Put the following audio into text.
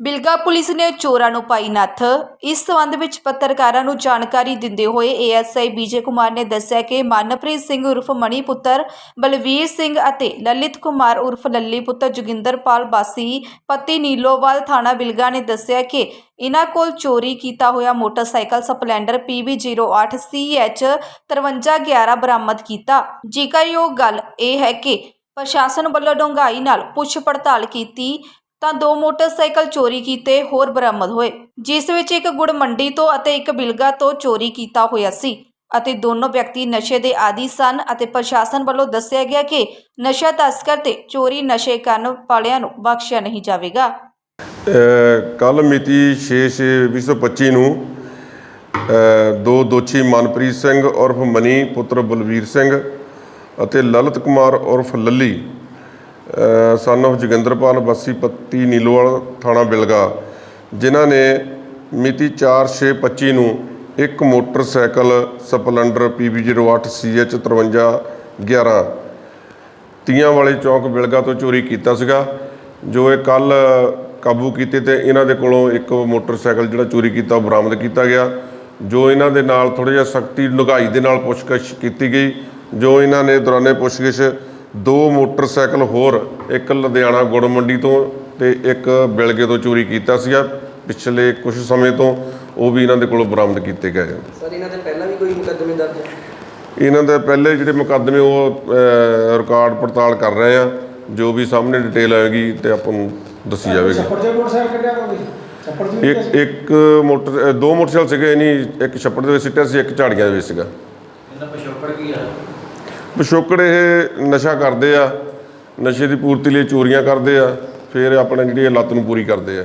Bilga police ਨੇ ਚੋਰਾਂ ਨੂੰ ਪਾਈ ਨੱਥ। ਇਸ ਸੰਬੰਧ ਵਿੱਚ ਪੱਤਰਕਾਰਾਂ ਨੂੰ ਜਾਣਕਾਰੀ ਦਿੰਦੇ ਹੋਏ ਏਐਸਆਈ ਬੀਜੇ ਕੁਮਾਰ ਨੇ ਦੱਸਿਆ ਕਿ ਮਨਪ੍ਰੀਤ ਸਿੰਘ ਉਰਫ ਮਣੀ ਪੁੱਤਰ ਬਲਵੀਰ ਸਿੰਘ ਅਤੇ ਲਲਿਤ ਕੁਮਾਰ ਉਰਫ ਲੱਲੀ ਪੁੱਤਰ ਜੋਗਿੰਦਰਪਾਲ ਬਾਸੀ ਪਤੀ ਨੀਲੋਵਾਲ ਥਾਣਾ ਬਿਲਗਾ ਨੇ ਦੱਸਿਆ ਕਿ ਇਹਨਾਂ ਕੋਲ ਚੋਰੀ ਕੀਤਾ ਹੋਇਆ ਮੋਟਰਸਾਈਕਲ ਸਪਲੈਂਡਰ PB08CH 5311 ਬਰਾਮਦ ਕੀਤਾ। ਜ਼ਿਕਰਯੋਗ ਗੱਲ ਇਹ ਹੈ ਕਿ ਪ੍ਰਸ਼ਾਸਨ ਵੱਲੋਂ ਡੂੰਘਾਈ ਨਾਲ ਪੁੱਛ ਪੜਤਾਲ ਕੀਤੀ ਤਾਂ ਦੋ ਮੋਟਰਸਾਈਕਲ ਚੋਰੀ ਕੀਤੇ ਹੋਰ ਬਰਾਮਦ ਹੋਏ। ਜਿਸ ਵਿੱਚ ਇੱਕ ਗੁੜ ਮੰਡੀ ਤੋਂ ਅਤੇ ਇੱਕ ਬਿਲਗਾ ਤੋਂ ਚੋਰੀ ਕੀਤਾ ਹੋਇਆ ਸੀ ਅਤੇ ਦੋਨੋਂ ਵਿਅਕਤੀ ਨਸ਼ੇ ਦੇ ਆਦੀ ਸਨ ਅਤੇ ਪ੍ਰਸ਼ਾਸਨ ਵੱਲੋਂ ਦੱਸਿਆ ਗਿਆ ਕਿ ਨਸ਼ਾ ਤਸਕਰ ਤੇ ਚੋਰੀ ਨਸ਼ੇ ਕਰਨ ਵਾਲਿਆਂ ਨੂੰ ਬਖਸ਼ਿਆ ਨਹੀਂ ਜਾਵੇਗਾ। ਕੱਲ ਮਿਤੀ 6/6/2025 ਨੂੰ ਅ, ਦੋ ਦੋਸ਼ੀ ਮਨਪ੍ਰੀਤ ਸਿੰਘ ਉਰਫ ਮਨੀ ਪੁੱਤਰ ਬਲਵੀਰ ਸਿੰਘ ਅਤੇ ਲਲਿਤ ਕੁਮਾਰ ਉਰਫ ਲੱਲੀ ਸਨ of ਜੋਗਿੰਦਰਪਾਲ ਬੱਸੀ ਪੱਤੀ ਨੀਲੋਵਾਲ ਥਾਣਾ ਬਿਲਗਾ, ਜਿਨ੍ਹਾਂ ਨੇ ਮਿਤੀ 4/6/25 ਨੂੰ ਇੱਕ ਮੋਟਰਸਾਈਕਲ ਸਪਲੈਂਡਰ PB08CH 5311 ਤੀਆਂ ਵਾਲੇ ਚੌਕ ਬਿਲਗਾ ਤੋਂ ਚੋਰੀ ਕੀਤਾ ਸੀਗਾ, ਜੋ ਇਹ ਕੱਲ ਕਾਬੂ ਕੀਤੇ ਤੇ ਇਹਨਾਂ ਦੇ ਕੋਲੋਂ ਇੱਕ ਮੋਟਰਸਾਈਕਲ ਜਿਹੜਾ ਚੋਰੀ ਕੀਤਾ ਉਹ ਬਰਾਮਦ ਕੀਤਾ ਗਿਆ, ਜੋ ਇਹਨਾਂ ਦੇ ਨਾਲ ਥੋੜਾ ਜਿਹਾ ਸਖਤੀ ਡੂੰਘਾਈ ਦੇ ਨਾਲ ਪੁੱਛਗਿੱਛ ਕੀਤੀ ਗਈ, ਜੋ ਇਹਨਾਂ ਨੇ ਦੌਰਾਨੇ ਪੁੱਛਗਿੱਛ ਦੋ ਮੋਟਰਸਾਈਕਲ ਹੋਰ ਇੱਕ ਲੁਧਿਆਣਾ ਗੁੜ ਮੰਡੀ ਤੋਂ ਤੇ ਇੱਕ ਬਿਲਗੇ ਤੋਂ ਚੋਰੀ ਕੀਤਾ ਸੀਗਾ। ਪਿਛਲੇ ਕੁਝ ਸਮੇਂ ਤੋਂ ਉਹ ਵੀ ਇਹਨਾਂ ਦੇ ਕੋਲੋਂ ਬਰਾਮਦ ਕੀਤੇ ਗਏ ਆ। ਸਰ ਇਹਨਾਂ ਦੇ ਪਹਿਲਾਂ ਵੀ ਕੋਈ ਮੁਕੱਦਮੇ ਦਰਜ ਹੈ ਇਹਨਾਂ ਦੇ ਪਹਿਲੇ ਜਿਹੜੇ ਮੁਕੱਦਮੇ ਉਹ ਰਿਕਾਰਡ ਪੜਤਾਲ ਕਰ ਰਹੇ ਆ। ਜੋ ਵੀ ਸਾਹਮਣੇ ਡਿਟੇਲ ਆਏਗੀ ਤੇ ਆਪਾਂ ਨੂੰ ਦੱਸੀ ਜਾਵੇਗੀ। ਛੱਪੜ ਦੇ ਮੋਟਰਸਾਈਕਲ ਕੱਢਿਆ ਕੋਈ ਛੱਪੜ ਦੇ ਇੱਕ ਇੱਕ ਮੋਟਰ ਦੋ ਮੋਟਰਸਾਈਕਲ ਸੀਗੇ ਨਹੀਂ ਇੱਕ ਛੱਪੜ ਦੇ ਵਿੱਚ ਸਿੱਟਿਆ ਸੀ ਇੱਕ ਝਾੜੀਆਂ ਦੇ ਵਿੱਚ ਸੀਗਾ। ਇਹਦਾ ਪਿਛੋਕੜ ਕੀ ਆ? ਪਿਛੋਕੜ ਇਹ ਨਸ਼ਾ ਕਰਦੇ ਆ, ਨਸ਼ੇ ਦੀ ਪੂਰਤੀ ਲਈ ਚੋਰੀਆਂ ਕਰਦੇ ਆ, ਫਿਰ ਆਪਣੇ ਜਿਹੜੀ ਇਹ ਲੱਤ ਨੂੰ ਪੂਰੀ ਕਰਦੇ ਆ।